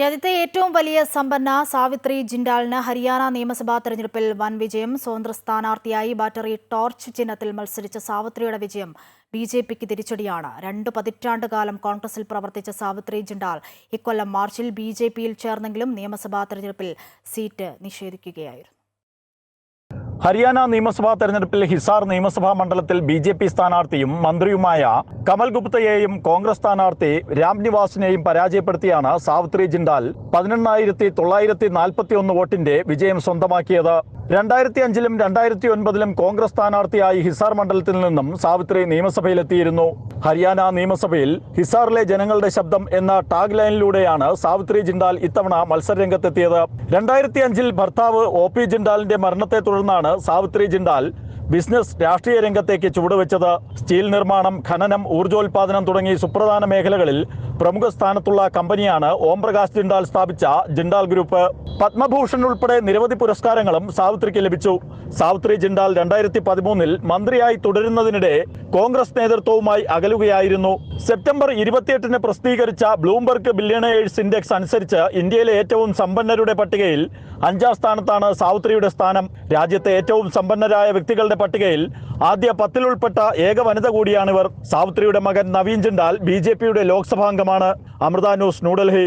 രാജ്യത്തെ ഏറ്റവും വലിയ സമ്പന്ന സാവിത്രി ജിൻഡാലിന് ഹരിയാന നിയമസഭാ തെരഞ്ഞെടുപ്പിൽ വൻ വിജയം. സ്വതന്ത്ര സ്ഥാനാർത്ഥിയായി ബാറ്ററി ടോർച്ച് ചിഹ്നത്തിൽ മത്സരിച്ച സാവിത്രിയുടെ വിജയം ബി ജെ പിക്ക് തിരിച്ചടിയാണ്. രണ്ട് പതിറ്റാണ്ട് കാലം കോൺഗ്രസിൽ പ്രവർത്തിച്ച സാവിത്രി ജിൻഡാൽ ഇക്കൊല്ലം മാർച്ചിൽ ബി ജെ പിയിൽ ചേർന്നെങ്കിലും നിയമസഭാ തെരഞ്ഞെടുപ്പിൽ സീറ്റ് നിഷേധിക്കുകയായിരുന്നു. ഹരിയാന നിയമസഭാ തെരഞ്ഞെടുപ്പിൽ ഹിസാർ നിയമസഭാ മണ്ഡലത്തിൽ ബി ജെ പി സ്ഥാനാർത്ഥിയും മന്ത്രിയുമായ കമൽ ഗുപ്തയെയും കോൺഗ്രസ് സ്ഥാനാർത്ഥി രാംനിവാസിനെയും പരാജയപ്പെടുത്തിയാണ് സാവിത്രി ജിണ്ടാൽ പതിനെണ്ണായിരത്തി തൊള്ളായിരത്തി നാൽപ്പത്തി ഒന്ന് വോട്ടിന്റെ വിജയം സ്വന്തമാക്കിയത്. രണ്ടായിരത്തി അഞ്ചിലും രണ്ടായിരത്തി ഒൻപതിലും കോൺഗ്രസ് സ്ഥാനാർത്ഥിയായി ഹിസാർ മണ്ഡലത്തിൽ നിന്നും സാവിത്രി നിയമസഭയിലെത്തിയിരുന്നു. ഹരിയാന നിയമസഭയിൽ ഹിസാറിലെ ജനങ്ങളുടെ ശബ്ദം എന്ന ടാഗ് ലൈനിലൂടെയാണ് സാവിത്രി ജിണ്ടാൽ ഇത്തവണ മത്സരരംഗത്തെത്തിയത്. രണ്ടായിരത്തി അഞ്ചിൽ ഭർത്താവ് ഒ പി ജിണ്ടാലിന്റെ മരണത്തെ തുടർന്നാണ് സാവിത്രി ജിൻഡാൽ ബിസിനസ് രാഷ്ട്രീയ രംഗത്തേക്ക് ചുവടുവെച്ചത് സ്റ്റീൽ നിർമ്മാണം ഖനനം ഊർജോൽപാദനം തുടങ്ങി സുപ്രധാന മേഖലകളിൽ പ്രമുഖ സ്ഥാനത്തുള്ള കമ്പനിയാണ് ഓംപ്രകാശ് ജിണ്ടാൽ സ്ഥാപിച്ച ജിണ്ടാൽ ഗ്രൂപ്പ്. പത്മഭൂഷൺ ഉൾപ്പെടെ നിരവധി പുരസ്കാരങ്ങളും സാവിത്രിക്ക് ലഭിച്ചു. സാവിത്രി ജിണ്ടാൽ രണ്ടായിരത്തി പതിമൂന്നിൽ മന്ത്രിയായി തുടരുന്നതിനിടെ കോൺഗ്രസ് നേതൃത്വവുമായി അകലുകയായിരുന്നു. സെപ്റ്റംബർ ഇരുപത്തിയെട്ടിന് പ്രസിദ്ധീകരിച്ച ബ്ലൂംബർഗ് ബില്യണേഴ്സ് ഇൻഡെക്സ് അനുസരിച്ച് ഇന്ത്യയിലെ ഏറ്റവും സമ്പന്നരുടെ പട്ടികയിൽ അഞ്ചാം സ്ഥാനത്താണ് സാവിത്രിയുടെ സ്ഥാനം. രാജ്യത്തെ ഏറ്റവും സമ്പന്നരായ വ്യക്തികളുടെ പട്ടികയിൽ ആദ്യ പത്തിലുൾപ്പെട്ട ഏക വനിത കൂടിയാണിവർ സാവിത്രിയുടെ മകൻ നവീൻ ജിണ്ടാൽ ബി ജെ പിയുടെ ലോക്സഭാംഗമാണ് അമൃത ന്യൂസ് ന്യൂഡൽഹി.